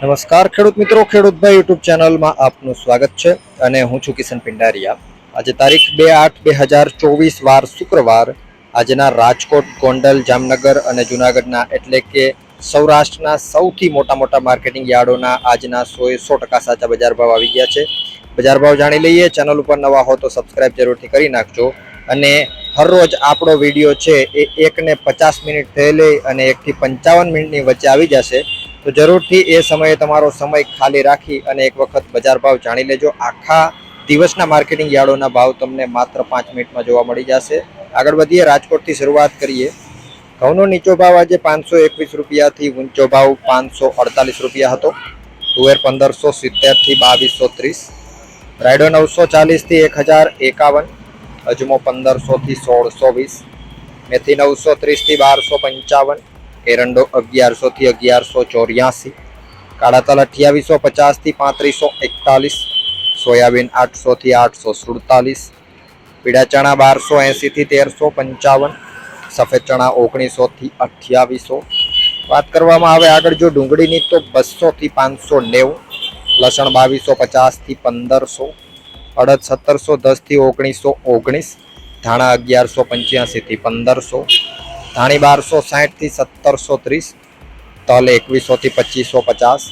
નમસ્કાર, ખેડૂત મિત્રો. ખેડૂતભાઈ યુટ્યુબ ચેનલમાં આપનું સ્વાગત છે અને હું છું કિશન પિંડારિયા. આજે તારીખ બે આઠ બે હજાર ચોવીસ, વાર શુક્રવાર. આજના રાજકોટ, ગોંડલ, જામનગર અને જુનાગઢના એટલે કે સૌરાષ્ટ્રના સૌથી મોટા મોટા માર્કેટિંગ યાર્ડોના આજના સો એ સો ટકા સાચા બજાર ભાવ આવી ગયા છે. બજાર ભાવ જાણી લઈએ. ચેનલ ઉપર નવા હો તો સબસ્ક્રાઇબ જરૂરથી કરી નાખજો. અને હરરોજ આપણો વીડિયો છે એ એકને પચાસ મિનિટ થયેલી અને એકથી પંચાવન મિનિટની વચ્ચે આવી જશે. તો જરૂરથી એ સમયે તમારો સમય ખાલી રાખી અને એક વખત બજાર ભાવ જાણી લેજો. આખા દિવસના માર્કેટિંગ યાર્ડોના ભાવ તમને માત્ર પાંચ મિનિટમાં જોવા મળી જશે. આગળ વધીએ, રાજકોટથી શરૂઆત કરીએ. ઘઉંનો નીચો ભાવ આજે પાંચસો એકવીસ રૂપિયાથી ઊંચો ભાવ પાંચસો અડતાલીસ રૂપિયા હતો. તુવેર પંદરસો સિત્તેરથી બાવીસો ત્રીસ. રાયડો નવસો ચાલીસથી એક હજાર એકાવન. અજમો પંદરસોથી સોળસો વીસ. મેથી નવસો ત્રીસથી બારસો પંચાવન. એરંડો અગિયારસોથી અગિયારસો ચોર્યાસી કાળા તલ અઠ્યાવીસો પચાસથી પાંત્રીસો એકતાલીસ, સોયાબીન આઠસોથી આઠસો સુડતાલીસ, પીળા ચણા બારસો એંસીથી તેરસો પંચાવન, સફેદ ચણા ઓગણીસોથી અઠ્યાવીસો. વાત કરવામાં આવે આગળ જો ડુંગળીની તો બસોથી પાંચસો નેવું, લસણ બાવીસો પચાસથી પંદરસો, અડદ સત્તરસો દસથી ઓગણીસો ઓગણીસ, ધાણા અગિયારસો પંચ્યાસીથી પંદરસો ધાણી બારસો સાહીઠથી સત્તરસો ત્રીસ, તલ એકવીસોથી પચીસો પચાસ,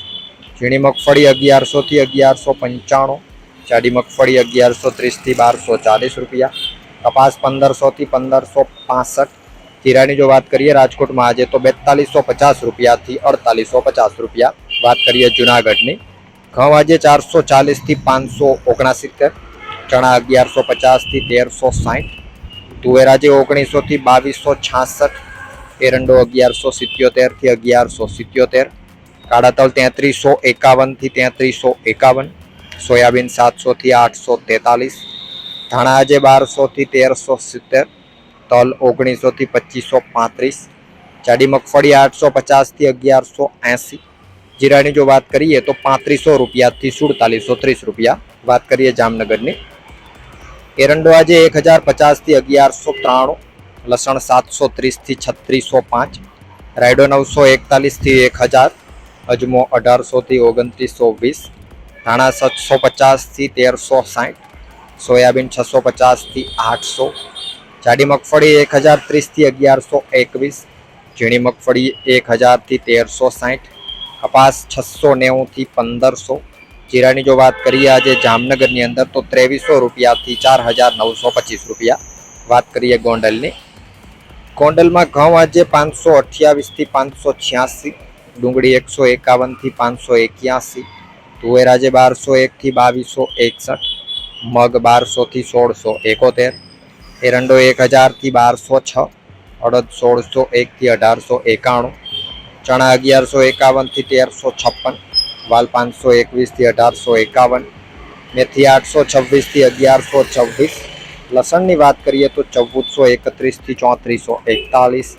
ઝીણી મગફળી અગિયારસોથી અગિયારસો પંચાણું, જાડી મગફળી અગિયારસો ત્રીસથી બારસો ચાલીસ રૂપિયા, કપાસ પંદરસોથી પંદરસો પાસઠ. જીરાની જો વાત કરીએ રાજકોટમાં, આજે તો બેતાલીસો પચાસ રૂપિયાથી અડતાલીસો પચાસ રૂપિયા. વાત કરીએ જુનાગઢની, ઘઉં આજે ચારસો ચાલીસથી પાંચસો ઓગણસિત્તેર, ચણા અગિયારસો પચાસથી તેરસો સાઠ તુવેર આજે ઓગણીસોથી બાવીસો છાસઠ, એરંડો અગિયારસો સિત્યોતેરથી અગિયારસો સિત્યોતેર કાળા તલ તેત્રીસો એકાવનથી તેત્રીસો એકાવન, સોયાબીન સાતસોથી આઠસો તેતાલીસ, ધાણા આજે બારસોથી તેરસો સિત્તેર, તલ ઓગણીસોથી પચીસો પાંત્રીસ, જાડી મગફળી આઠસો પચાસથી અગિયારસો એંસી, જીરાની જો વાત કરીએ તો પાંત્રીસો રૂપિયાથી સુડતાલીસો ત્રીસ રૂપિયા વાત કરીએ જામનગરની. એરંડો આજે એક હજાર પચાસથી અગિયારસો ત્રાણું, લસણ સાતસો ત્રીસથી છત્રીસો પાંચ, રાયડો નવસો એકતાલીસથી એક હજાર, અજમો અઢારસોથી ઓગણત્રીસો વીસ, ધાણા સાતસો પચાસથી તેરસો સાઠ, સોયાબીન છસો પચાસથી આઠસો, જાડી મગફળી એક હજાર ત્રીસથી અગિયારસો એકવીસ, ઝીણી મગફળી એક હજારથી તેરસો સાઠ, કપાસ છસો નેવુંથી પંદરસો જીરાની જો વાત કરીએ આજે જામનગરની અંદર તો ત્રેવીસો રૂપિયાથી ચાર હજાર નવસો પચીસ રૂપિયા વાત કરીએ ગોંડલની. ગોંડલમાં ઘઉં આજે પાંચસો અઠ્યાવીસથી પાંચસો છ્યાસી, ડુંગળી એકસો એકાવનથી પાંચસો એક્યાસી, તુવેર આજે બારસો એકથી બાવીસો એકસઠ, મગ બારસોથી સોળસો એકોતેર, એરંડો એક હજારથી બારસો છ, અડદ સોળસો એકથી અઢારસો એકાણું, ચણા અગિયારસો એકાવનથી તેરસો છપ્પન વાલ પાંચસો એકવીસથી અઢારસો એકાવન, મેથી આઠસો છવ્વીસથી અગિયારસો છવ્વીસ. લસણની વાત કરીએ તો ચૌદસો એકત્રીસથી ચોત્રીસો એકતાલીસ.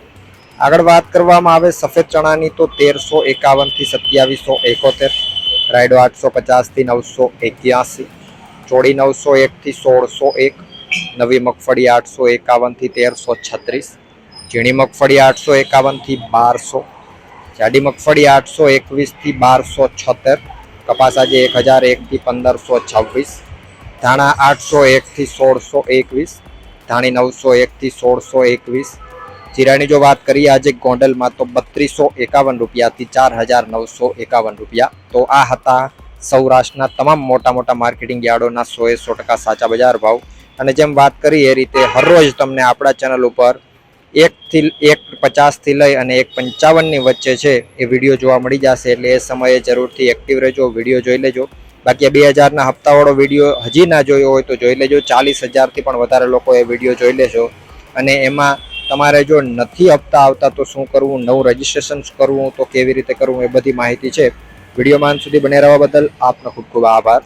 આગળ વાત કરવામાં આવે સફેદ ચણાની તો તેરસો એકાવનથી સત્યાવીસો એકોતેર, રાયડો આઠસો પચાસથી નવસો એક્યાસી ચોડી નવસો એકથી સોળસો એક, નવી મગફળી આઠસો એકાવનથી તેરસો છત્રીસ, ઝીણી મગફળી આઠસો એકાવનથી બારસો જાડી મગફળી આઠસો એકવીસથી બારસો છોતેર, કપાસ આજે એક હજાર એકથી પંદરસો છવ્વીસ, ધાણા આઠસો એકથી સોળસો એકવીસ, ધાણી નવસો એકથી સોળસો એકવીસ. જીરાની જો વાત કરીએ આજે ગોંડલમાં તો બત્રીસો એકાવન રૂપિયાથી ચાર હજાર નવસો એકાવન રૂપિયા. તો આ હતા સૌરાષ્ટ્રના તમામ મોટા મોટા માર્કેટિંગ યાર્ડોના સો એ સો ટકા સાચા બજાર ભાવ. અને જેમ વાત કરી એ રીતે હરરોજ તમને આપણા ચેનલ ઉપર એકથી એક પચાસથી લઈ અને એક પંચાવનની વચ્ચે છે એ વીડિયો જોવા મળી જશે એટલે એ સમયે જરૂરથી એક્ટિવ રહેજો, વીડિયો જોઈ લેજો. બાકી બે હજારના હપ્તાવાળો વીડિયો હજી ના જોયો હોય તો જોઈ લેજો. ચાલીસ હજારથી પણ વધારે લોકો એ વીડિયો જોઈ લેજો. અને એમાં તમારે જો નથી હપ્તા આવતા તો શું કરવું? નવું રજિસ્ટ્રેશન કરવું? તો કેવી રીતે કરવું? એ બધી માહિતી છે. વિડીયોમાં સુધી બને રહેવા બદલ આપનો ખૂબ ખૂબ આભાર.